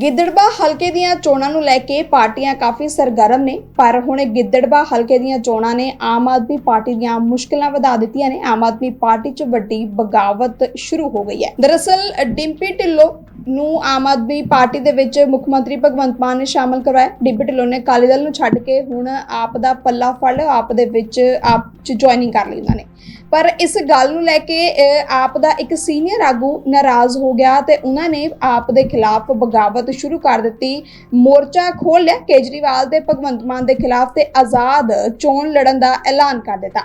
ਗਿੱਦੜਬਾ ਹਲਕੇ ਦੀਆਂ ਚੋਣਾਂ ਨੂੰ ਲੈ ਕੇ ਪਾਰਟੀਆਂ ਕਾਫੀ ਸਰਗਰਮ ਨੇ, ਪਰ ਹੁਣ ਗਿੱਦੜਬਾ ਹਲਕੇ ਦੀਆਂ ਚੋਣਾਂ ਨੇ ਆਮ ਆਦਮੀ ਪਾਰਟੀ ਦੀਆਂ ਮੁਸ਼ਕਲਾਂ ਵਧਾ ਦਿੱਤੀਆਂ ਨੇ। ਆਮ ਆਦਮੀ ਪਾਰਟੀ 'ਚ ਵੱਡੀ ਬਗਾਵਤ ਸ਼ੁਰੂ ਹੋ ਗਈ ਹੈ। ਦਰਅਸਲ, ਡਿੰਪੀ ਢਿੱਲੋਂ ਨੂੰ ਆਮ ਆਦਮੀ ਪਾਰਟੀ ਦੇ ਵਿੱਚ ਮੁੱਖ ਮੰਤਰੀ ਭਗਵੰਤ ਮਾਨ ਨੇ ਸ਼ਾਮਲ ਕਰਵਾਇਆ। ਡਿੰਪੀ ਢਿੱਲੋਂ ਨੇ ਅਕਾਲੀ ਦਲ ਨੂੰ ਛੱਡ ਕੇ ਹੁਣ ਆਪ ਦਾ ਪੱਲਾ ਫੜ ਆਪ ਦੇ ਵਿੱਚ, ਆਪ 'ਚ ਜੁਆਇਨਿੰਗ ਕਰ ਲਈ ਉਹਨਾਂ ਨੇ। ਪਰ ਇਸ ਗੱਲ ਨੂੰ ਲੈ ਕੇ ਅਹ, ਆਪ ਦਾ ਇੱਕ ਸੀਨੀਅਰ ਆਗੂ ਨਾਰਾਜ਼ ਹੋ ਗਿਆ ਤੇ ਉਹਨਾਂ ਨੇ ਆਪ ਦੇ ਖਿਲਾਫ ਬਗਾਵਤ ਸ਼ੁਰੂ ਕਰ ਦਿੱਤੀ। ਮੋਰਚਾ ਖੋਲ ਲਿਆ ਕੇਜਰੀਵਾਲ ਤੇ ਭਗਵੰਤ ਮਾਨ ਦੇ ਖਿਲਾਫ ਤੇ ਆਜ਼ਾਦ ਚੋਣ ਲੜਨ ਦਾ ਐਲਾਨ ਕਰ ਦਿੱਤਾ।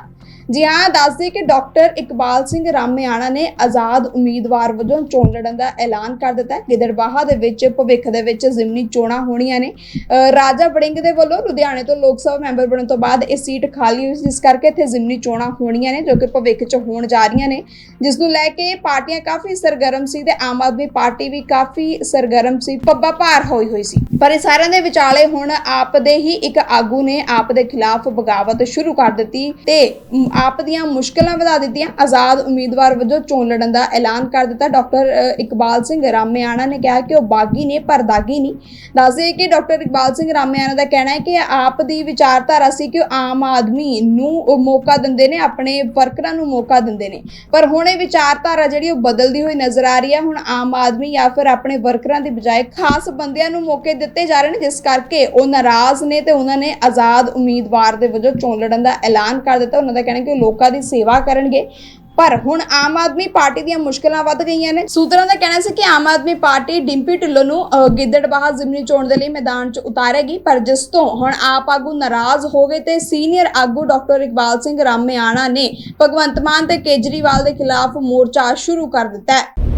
ਜੀ ਹਾਂ ਦੱਸਦੇ ਕਿ ਡਾਕਟਰ ਇਕਬਾਲ ਸਿੰਘ ਰਾਮਿਆਣਾ ਨੇ ਆਜ਼ਾਦ ਉਮੀਦਵਾਰ ਵਜੋਂ ਚੋਣ ਲੜਨ ਦਾ ਐਲਾਨ ਕਰ ਦਿੱਤਾ ਹੈ। ਗਿੱਦੜਬਾਹਾ ਦੇ ਵਿੱਚ, ਭਵਿੱਖ ਦੇ ਵਿੱਚ ਜ਼ਿਮਨੀ ਚੋਣਾਂ ਹੋਣੀਆਂ ਨੇ। ਰਾਜਾ ਵੜਿੰਗ ਦੇ ਵੱਲੋਂ ਲੁਧਿਆਣੇ ਤੋਂ ਲੋਕ ਸਭਾ ਮੈਂਬਰ ਬਣਨ ਤੋਂ ਬਾਅਦ ਇਹ ਸੀਟ ਖਾਲੀ ਹੋਈ ਸੀ। ਇਸ ਕਰਕੇ ਇੱਥੇ ਜ਼ਿਮਨੀ ਚੋਣਾਂ ਹੋਣੀਆਂ ਨੇ, ਜੋ ਕਿ ਭਵਿੱਖ 'ਚ ਹੋਣ ਜਾ ਰਹੀਆਂ ਨੇ। ਜਿਸ ਨੂੰ ਲੈ ਕੇ ਪਾਰਟੀਆਂ ਕਾਫੀ ਸਰਗਰਮ ਸੀ ਤੇ ਆਮ ਆਦਮੀ ਪਾਰਟੀ ਵੀ ਕਾਫੀ ਸਰਗਰਮ ਸੀ ਪੱਬਾ ਭਾਰ ਹੋਈ ਹੋਈ ਸੀ। ਪਰ ਇਹ ਸਾਰਿਆਂ ਦੇ ਵਿਚਾਲੇ ਹੁਣ ਆਪ ਦੇ ਹੀ ਇੱਕ ਆਗੂ ਨੇ ਆਪ ਦੇ ਖਿਲਾਫ ਬਗਾਵਤ ਸ਼ੁਰੂ ਕਰ ਦਿੱਤੀ ਤੇ ਆਪ ਦੀਆਂ ਮੁਸ਼ਕਲਾਂ ਵਧਾ ਦਿੱਤੀਆਂ। ਆਜ਼ਾਦ ਉਮੀਦਵਾਰ ਵਜੋਂ ਚੋਣ ਲੜਨ ਦਾ ਐਲਾਨ ਕਰ ਦਿੱਤਾ। ਡਾਕਟਰ ਇਕਬਾਲ ਸਿੰਘ ਰਾਮਿਆਣਾ ਨੇ ਕਿਹਾ ਕਿ ਉਹ ਬਾਗੀ ਨੇ, ਪਰ ਦਾਗੀ ਨਹੀਂ। ਦੱਸਦੇ ਕਿ ਡਾਕਟਰ ਇਕਬਾਲ ਸਿੰਘ ਰਾਮਿਆਣਾ ਦਾ ਕਹਿਣਾ ਹੈ ਕਿ ਆਪ ਦੀ ਵਿਚਾਰਧਾਰਾ ਸੀ ਕਿ ਉਹ ਆਮ ਆਦਮੀ ਨੂੰ ਮੌਕਾ ਦਿੰਦੇ ਨੇ, ਆਪਣੇ ਵਰਕਰਾਂ ਨੂੰ ਮੌਕਾ ਦਿੰਦੇ ਨੇ। ਪਰ ਹੁਣ ਇਹ ਵਿਚਾਰਧਾਰਾ ਜਿਹੜੀ ਉਹ ਬਦਲਦੀ ਹੋਈ ਨਜ਼ਰ ਆ ਰਹੀ ਹੈ। ਹੁਣ ਆਮ ਆਦਮੀ ਜਾਂ ਫਿਰ ਆਪਣੇ ਵਰਕਰਾਂ ਦੀ ਬਜਾਏ ਖਾਸ ਬੰਦਿਆਂ ਨੂੰ ਮੌਕੇ ਦਿੱਤੇ ਜਾ ਰਹੇ ਨੇ, ਜਿਸ ਕਰਕੇ ਉਹ ਨਾਰਾਜ਼ ਨੇ ਤੇ ਉਹਨਾਂ ਨੇ ਆਜ਼ਾਦ ਉਮੀਦਵਾਰ ਦੇ ਵਜੋਂ ਚੋਣ ਲੜਨ ਦਾ ਐਲਾਨ ਕਰ ਦਿੱਤਾ। ਉਹਨਾਂ ਦਾ ਕਹਿਣਾ ਕਿ ਲੋਕਾਂ ਦੀ ਸੇਵਾ ਕਰਨਗੇ। ਪਰ ਹੁਣ ਆਮ ਆਦਮੀ ਪਾਰਟੀ ਦੀਆਂ ਮੁਸ਼ਕਲਾਂ ਵੱਧ ਗਈਆਂ ਨੇ। ਸੂਤਰਾਂ ਦਾ ਕਹਿਣਾ ਸੀ ਕਿ ਆਮ ਆਦਮੀ ਪਾਰਟੀ ਡਿੰਪੀ ਢਿੱਲੋਂ ਨੂੰ ਗਿੱਦੜਬਾਹਾ ਜ਼ਿਮਨੀ ਚੋਣ ਦੇ ਲਈ ਮੈਦਾਨ 'ਚ ਉਤਾਰੇਗੀ। ਪਰ ਜਿਸ ਤੋਂ ਹੁਣ ਆਪ ਆਗੂ ਨਾਰਾਜ਼ ਹੋ ਗਏ ਤੇ ਸੀਨੀਅਰ ਆਗੂ ਡਾਕਟਰ ਇਕਬਾਲ ਸਿੰਘ ਰਾਮਿਆਣਾ ਨੇ ਭਗਵੰਤ ਮਾਨ ਤੇ ਕੇਜਰੀਵਾਲ ਦੇ ਖਿਲਾਫ ਮੋਰਚਾ ਸ਼ੁਰੂ ਕਰ ਦਿੱਤਾ ਹੈ।